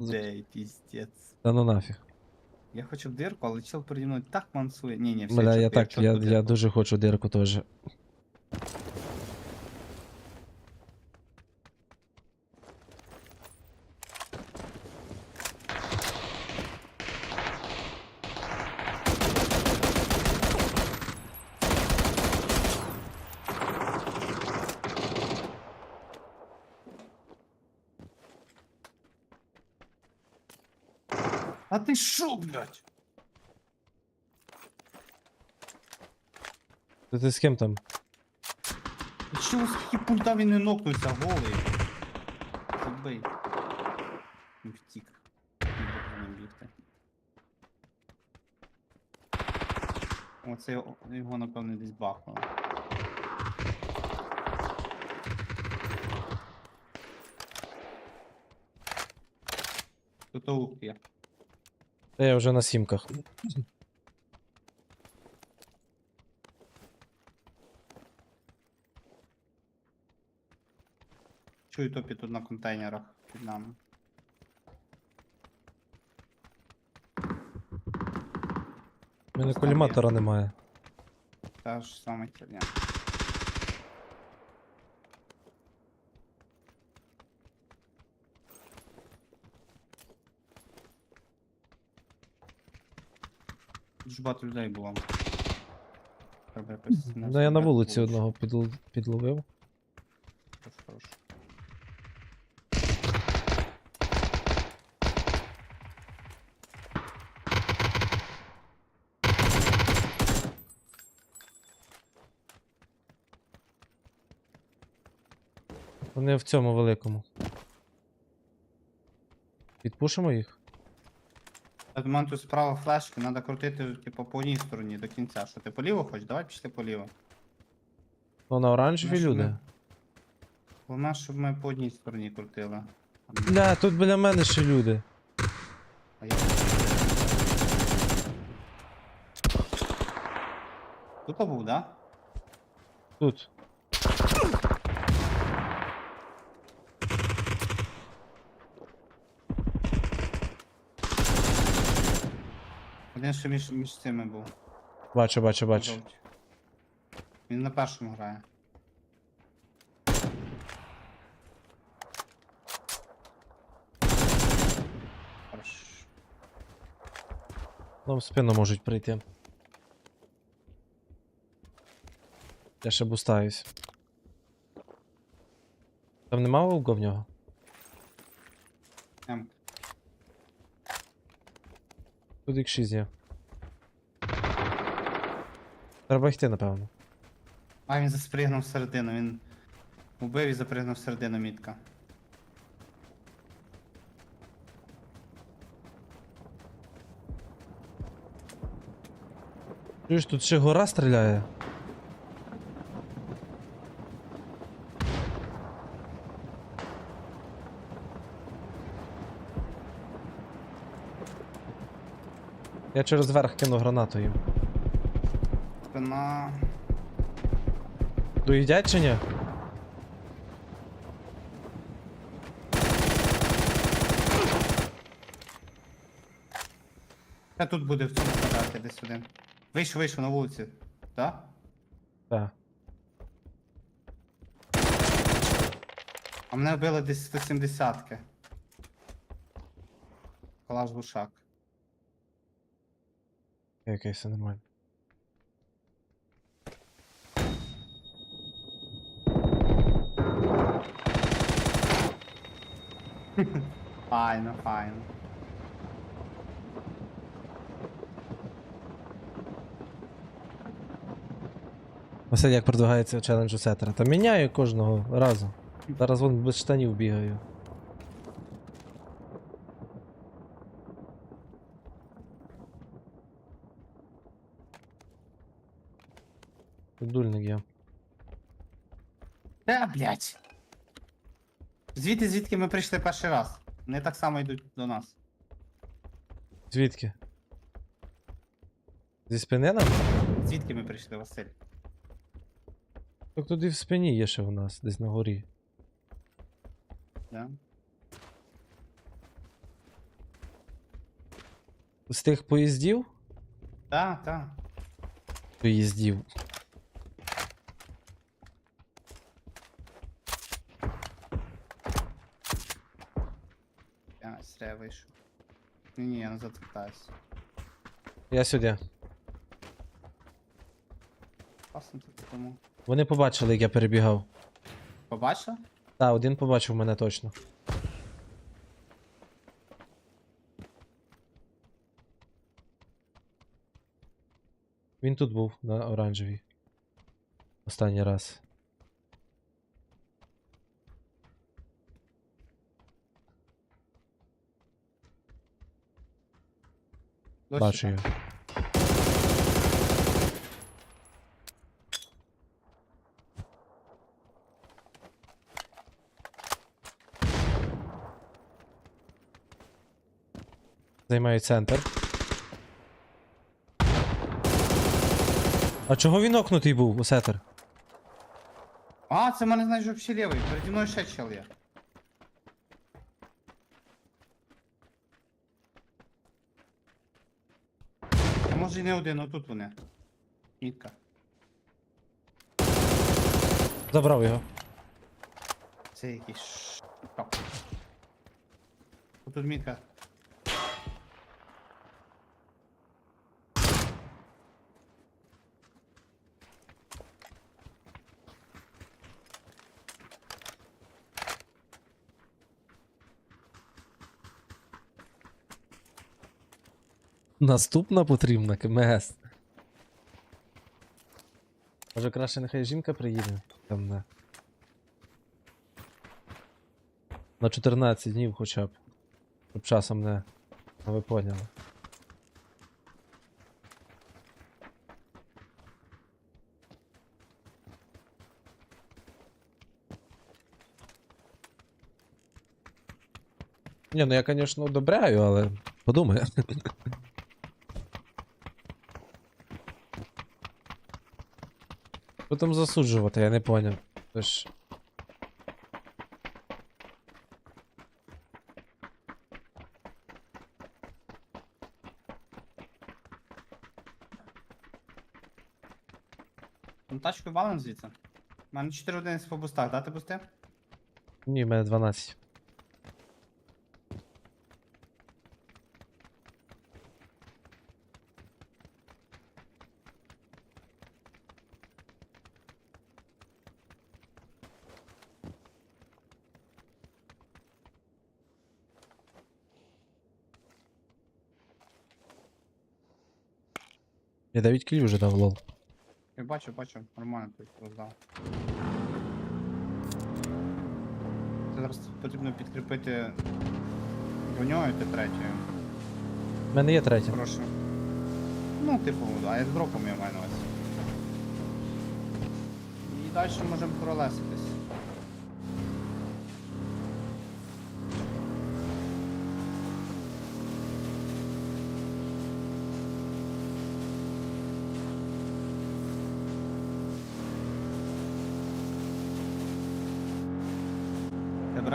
Ей, пиздец. Да ну нафіг. Я хочу в дирку, але чел переді мною так мансує. Ні, ні, все, Бля, я чітко, так, я, я дуже хочу дирку теж. А ти шо, блядь? Ти, ти з ким там? Чого скільки пульта він не нокнувся, голий? Забий. Він Втік. Бігти. Оце його, його напевно, десь бахнуло. Тут аук є. Та я вже на сімках. Чую топі тут на контейнерах під нами. У мене Там коліматора немає. Та ж саме херня. Тут багато людей було. Треба якось Ну я на вулиці одного підл- підловив. Хорош, хорош. Вони в цьому великому. Підпушимо їх? Тут справа флешки, треба крутити типу, по одній стороні до кінця. Що ти поліво хочеш? Давай пішли поліво. Ну на оранжеві Наші люди. ми- Головне, щоб ми по одній стороні крутили. Бля, тут біля мене ще люди. А я... Тут був, да? Тут. Один ще між, між цими був. Бачу, бачу, бачу. Жовті. Він на першому грає. Хорош. Нам в спину можуть прийти. Я ще бустаюсь. Там нема вовка в нього? Ем, Тут X6 є. Треба йти, напевно. А, він заспригнув всередину, він убив і запригнув всередину мітка. Чуєш, тут ще гора стріляє. Я через верх кину гранату їм. Спина. Доїдять чи ні? Та тут буде в цьому квадраті десь один. Вийшов, вийшов на вулиці. Так? Так. А мене вбили десь 170-ки. Калаш глушак. Окей, окей, все нормально. Файно, файно. Василь, як продвигається челендж у сетера? Та міняю кожного разу. Зараз вон без штанів бігаю. Тут Дульник є. Та, блядь. Звідти, звідки ми прийшли перший раз. Вони так само йдуть до нас. Звідки? Зі спини нам? Звідки ми прийшли, Василь? Так тут і в спині є ще у нас, десь на горі. Да? З тих поїздів? Так, так. Поїздів. Я стря вийшов. Ні, ні, я назад вертаюся. Я сюди. Класно тут тому. Вони побачили, як я перебігав. Побачив? Та, один побачив мене точно. Він тут був на оранжевій. Останній раз. Бачу його. Займаю центр. А чого він окнутий був, Осетер? А, це мене, знаєш, взагалі лівий. Переді мною ще чел є. Може і не один, отут вони. Мітка. Забрав його. Це якийсь ш... Кап. Тут мітка. Наступна потрібна КМС. Може краще нехай жінка приїде там на. На 14 днів хоча б. Щоб часом не. Ну ви поняли. Ні, ну я, звісно, одобряю, але подумай. Що там засуджувати, я не поняв. Тож... Ну тачку валим звідси. У мене 4 години по бустах, да, ти бусти? Ні, в мене 12. Я 9 кілів вже дав лол. Я бачу, бачу, нормально тут роздав. Зараз потрібно підкріпити броньою ти третьою. У мене є третя. Прошу. Ну, типу, а я з дропом я маю на увазі. І далі можемо пролеситись.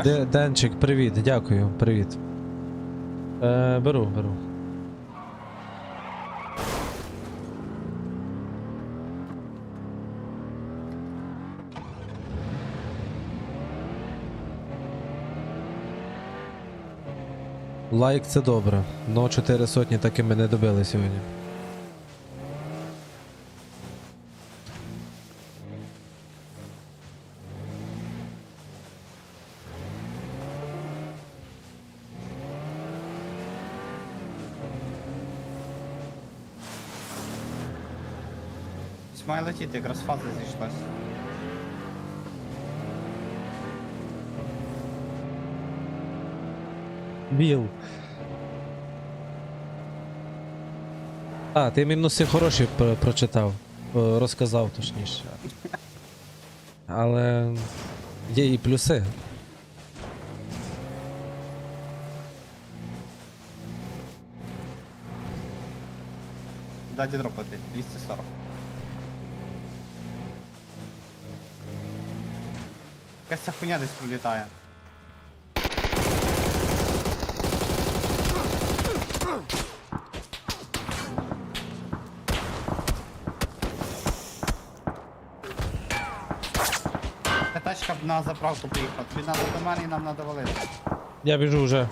Де- Денчик, привіт, дякую, привіт. Е, беру, беру. Лайк це добре, но 4 сотні таки ми не добили сьогодні. Має летіти, якраз фаза зійшлась. Біл. А, ти мінуси хороші про- прочитав. О, Розказав точніше. Але є і плюси. Дайте дропати, 240. Якась ця хуйня десь пролітає. Та тачка на заправку приїхала. Тобі треба до мене і нам треба валити. Я біжу вже.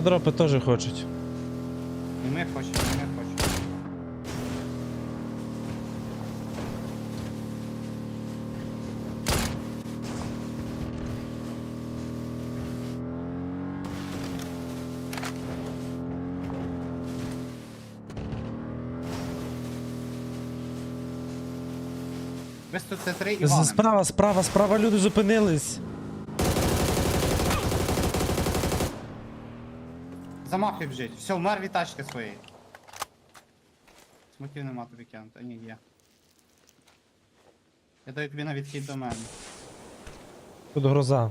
Дропи теж хочуть. І ми хочемо, і ми хочемо. З- Справа, справа, справа люди зупинились. Замахуй біжить. Все, вмер від тачки своєї. Смоків нема тобі кинути. А ні, є. Я даю тобі на відхід до мене. Тут гроза.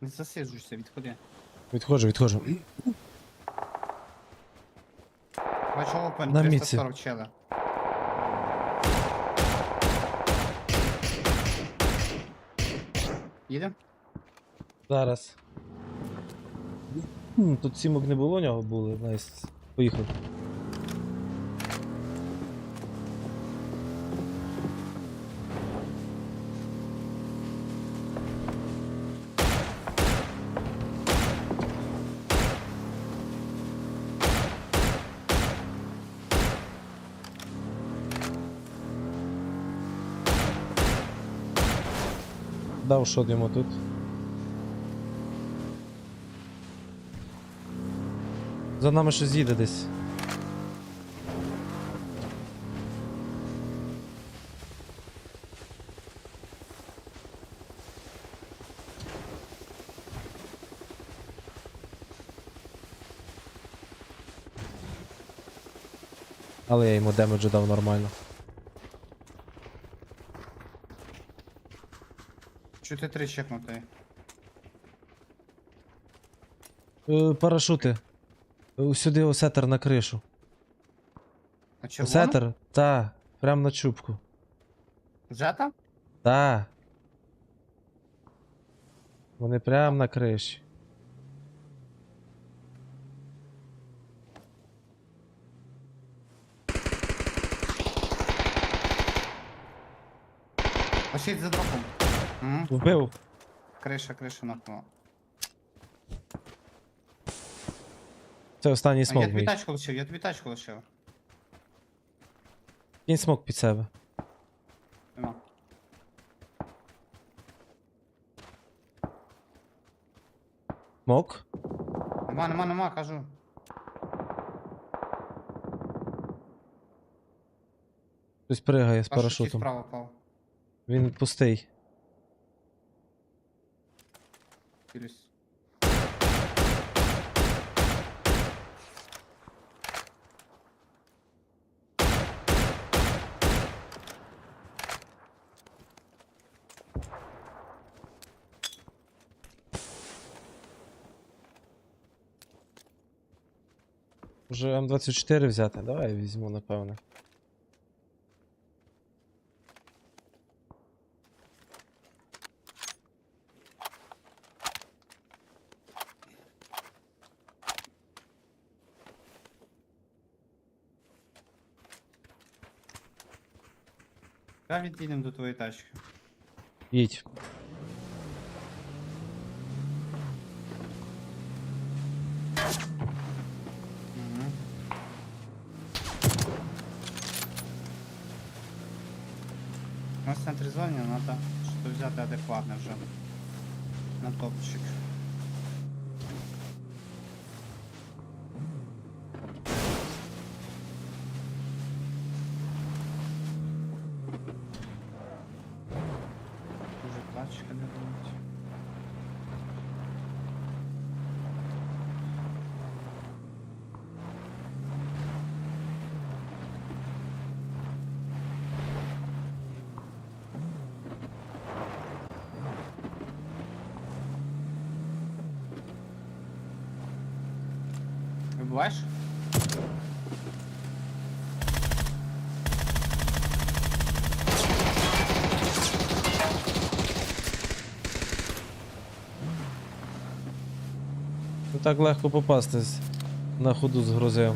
Не засиджуйся, відходи. Відходжу, відходжу. Бачу опен, На міці. 340 чела. Їдем? Зараз. Хм, Тут сімок не було у нього були. Найс. Поїхав. Дав шот йому тут. За нами щось їде десь. Але я йому демеджу дав нормально. Чути три чекнути. Е, парашути. Е, Сюди осетер на кришу. А червоно? Осетер? Та, прям на чубку. Вже там? Та. Вони прям на криші. Пошіть за дропом. Угу. Вбив. Криша, криша нахнула. Це останній А, я смок тобі мій. тачку лишив, я тобі тачку лишив. Кінь смок під себе. Нема. Мок? Нема, нема, нема, кажу. Хтось пригає з Аж чуть парашутом. Справа впав. Він пустий. Дивлюсь. Може М24 взяти? Давай я візьму, напевне. Давай відійдемо до твоєї тачки. Їдь. Угу. У нас в центрі зоні, треба щось взяти адекватне вже. На топчик. Вибиваєш? Не так легко попасти на ходу з грозею.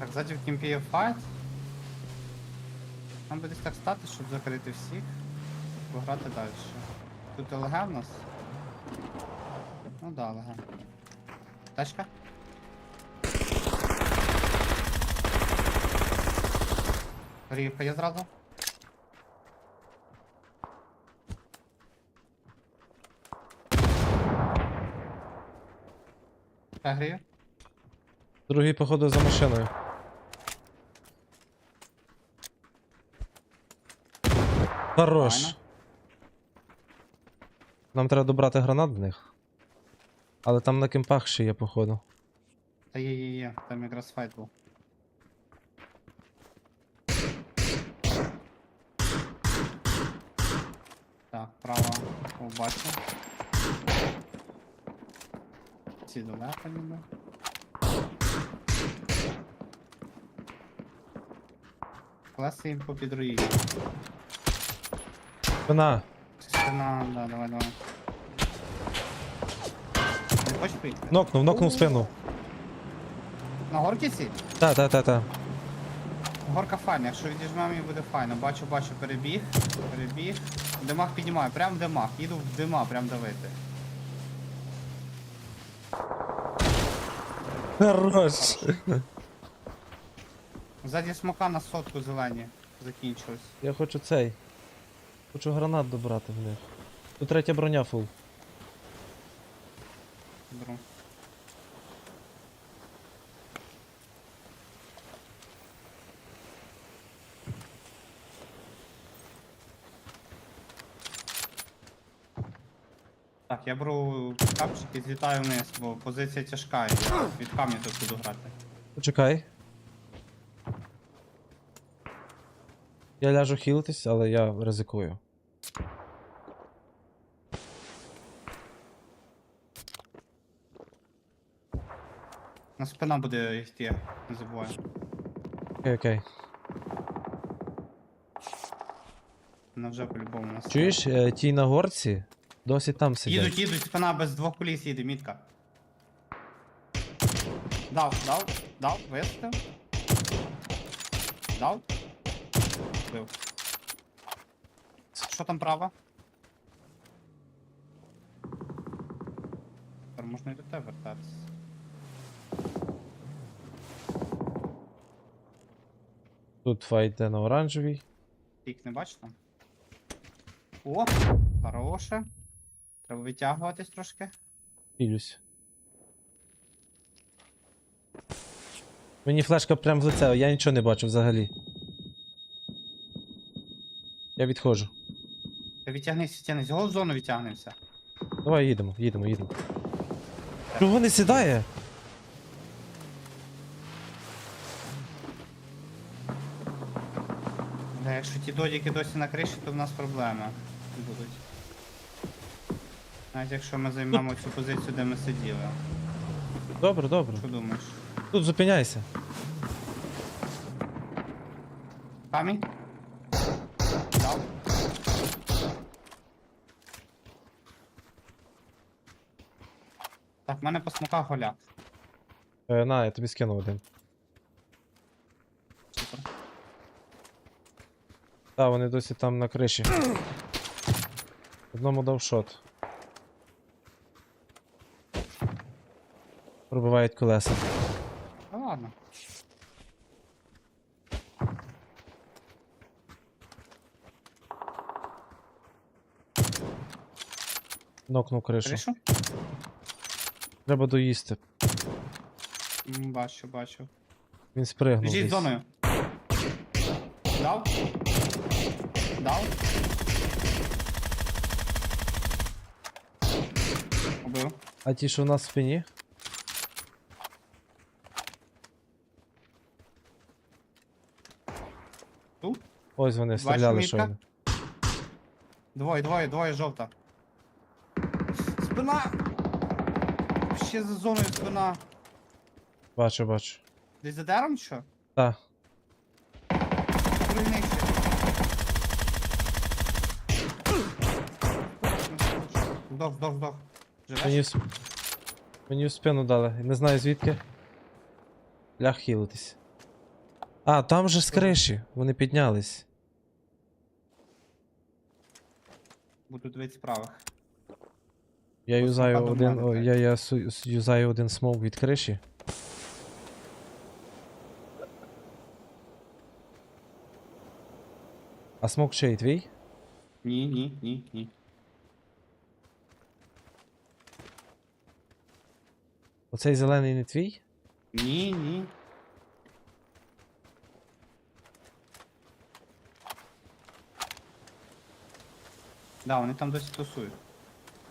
Так, ззаді в файт. Нам би десь так стати, щоб закрити всіх. Пограти далі. Тут ЛГ в нас. Ну да, ЛГ. Тачка? Рівка є зразу. Грію. Другий, походу, за машиною. Хорош. Нам треба добрати гранат до них. Але там на кемпах ще є, походу. Та є, є, є, там якраз файт був. Так, право побачу. Ці далеко ніби. Класи їм по підруї. Спина. Стена, да, давай, давай. Не хочеш поїхати? Нокнув, нокнув спину. На горки ці? Та, та, та, та. Горка файна, якщо відіжмемо її буде файно. Бачу, бачу, перебіг, перебіг. Димах піднімаю, прям в димах. Їду в дима, прям давити. Хорош. Ззаді смока на сотку зелені закінчилось. Я хочу цей. Хочу гранат добрати в них. Тут третя броня фул. Беру. Так, я беру капчик і злітаю вниз, бо позиція тяжка, і я від камня тут буду грати. Почекай. Я ляжу хілитись, але я ризикую. На спина буде йти, не забувай. Окей, окей. Вона вже по-любому нас. Чуєш, е, ті на горці досі там сидять. Їдуть, їдуть, спина без двох коліс їде, мітка. Дав, дав, дав, вистріл. Дав. Бив. Що там право? Тепер можна і до тебе вертатися. Тут файт йде на оранжевій. Пік не бачиш там? О, хороше. Треба витягуватись трошки. Хілюсь. Мені флешка прям в лице, я нічого не бачу взагалі. Я відходжу. Та відтягнись, відтягнись. Гол в зону відтягнемося. Давай їдемо, їдемо, їдемо. Чого не сідає? Да, якщо ті додіки досі на криші, то в нас проблеми будуть. Навіть якщо ми займемо цю позицію, де ми сиділи. Добре, добре. Що думаєш? Тут зупиняйся. Камінь? Дав? Так, в мене по смоках голяк. Е, на, я тобі скинув один. Супер. Та, вони досі там на криші. Одному дав шот. Пробивають колеса. Ну ладно. Нокнув кришу. Кришу? Треба доїсти. М, Бачу, бачу. Він спригнув. Біжіть десь. зоною. Дав? Дав? Убив. А ті, що в нас в спині? Тут? Ось вони стріляли мітка. щойно. Двоє, двоє, двоє, жовта. Спина! Ще за зоною спина. Бачу, бачу. Десь за дером чи що? Та. Крильничі. Здох, здох, здох. Мені Живеш? в, мені в спину дали. Не знаю звідки. Лях хілитись. А, там же з криші. Вони піднялись. Буду дивитися правих. Я юзаю один. О, я, я су- с- юзаю один смок від криші. А смок чий твій? Ні, ні, ні, ні. Оцей зелений не твій? Ні, ні. Да, вони там досі тусують.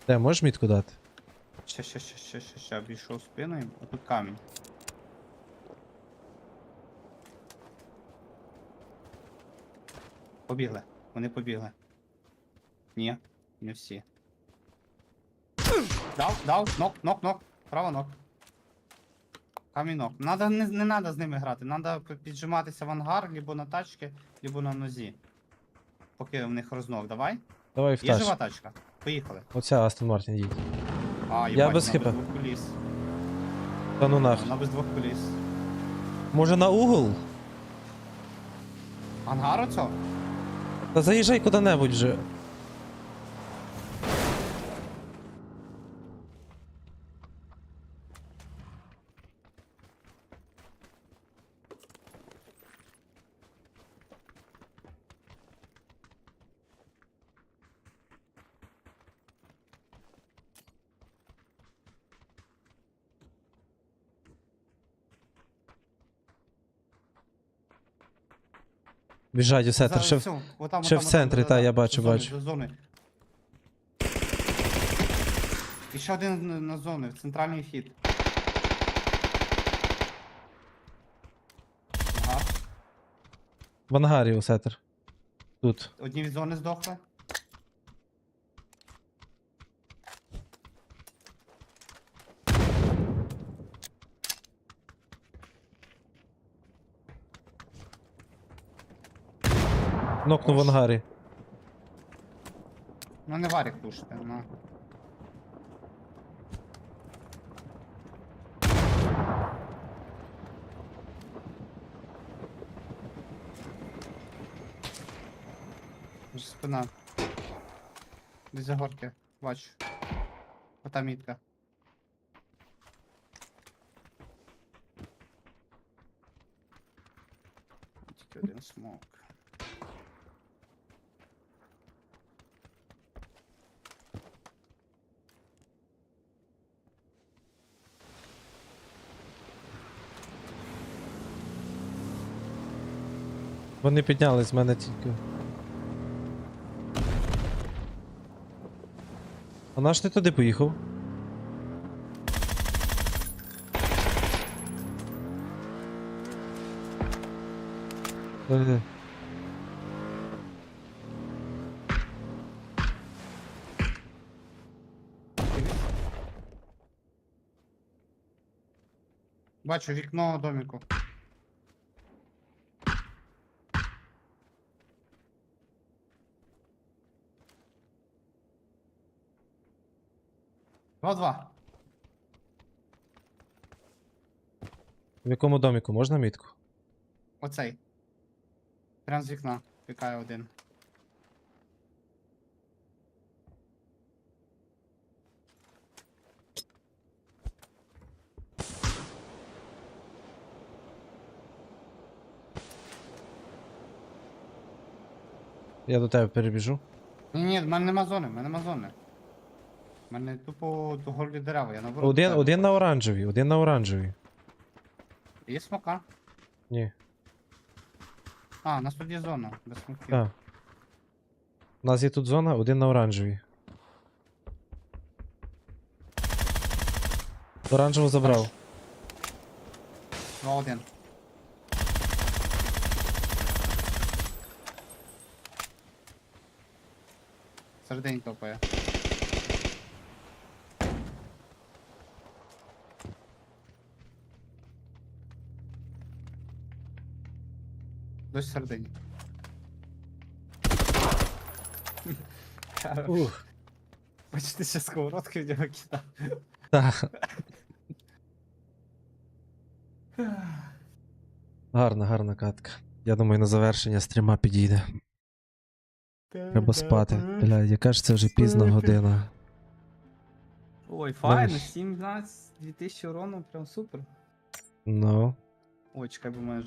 Де, можеш мітку дати? Ще, ще, ще, ще, ще, ще, обійшов спиною, а тут камінь. Побігли. Вони побігли. Ні, не всі. Дав, дав, нок, нок, нок. Право нок. Камінь нок. Надо, не, не надо з ними грати. Надо піджиматися в ангар, либо на тачки, либо на нозі. Поки в них рознок. Давай. Давай в Є жива тачка. Поїхали. Оця Астон Мартін їдь. А, Я без хіпа. двох коліс. Та ну нах. Вона без двох коліс. Може на угол? Ангар оцього? Та заїжджай куди-небудь вже. Біжать у сетер. Ще в- всю, отам, ще отам, в отам, центрі, да-да-да, та, я бачу, до зони, бачу. до зони. І ще один на- на зони, в центральний вхід. Ага. в ангарі у сетер. Тут. Одні від зони здохли. Нокнув в ангарі. Ну не варік пушити, ну. Спина. Десь за горки. Бачу. Ота мітка. Тільки один смок. Вони піднялись з мене тільки. А наш ти туди поїхав? Е, Бачу вікно доміку. Два-два. В якому доміку можна мітку? Оцей. Прям з вікна. Пікає один. Я до тебе перебіжу. Ні, ні, в мене нема зони, в мене нема зони. У мене тупо голі дерева, я наоборот. Один, один на оранжевій, один на оранжевій. Є смока? Ні. А, у нас тут є зона, без смоків. Так. У нас є тут зона, один на оранжевій. Оранжеву забрав. Два один. Середині топає. Дось середині. Ух. Бачите, ще сковородки в нього кидав. Так. Гарна, гарна катка. Я думаю, на завершення стріма підійде. Треба спати. Бля, яка ж це вже пізна година. Ой, файно, файно, 17 2000 урону, прям супер. Ну. Ой, чекай, бо мене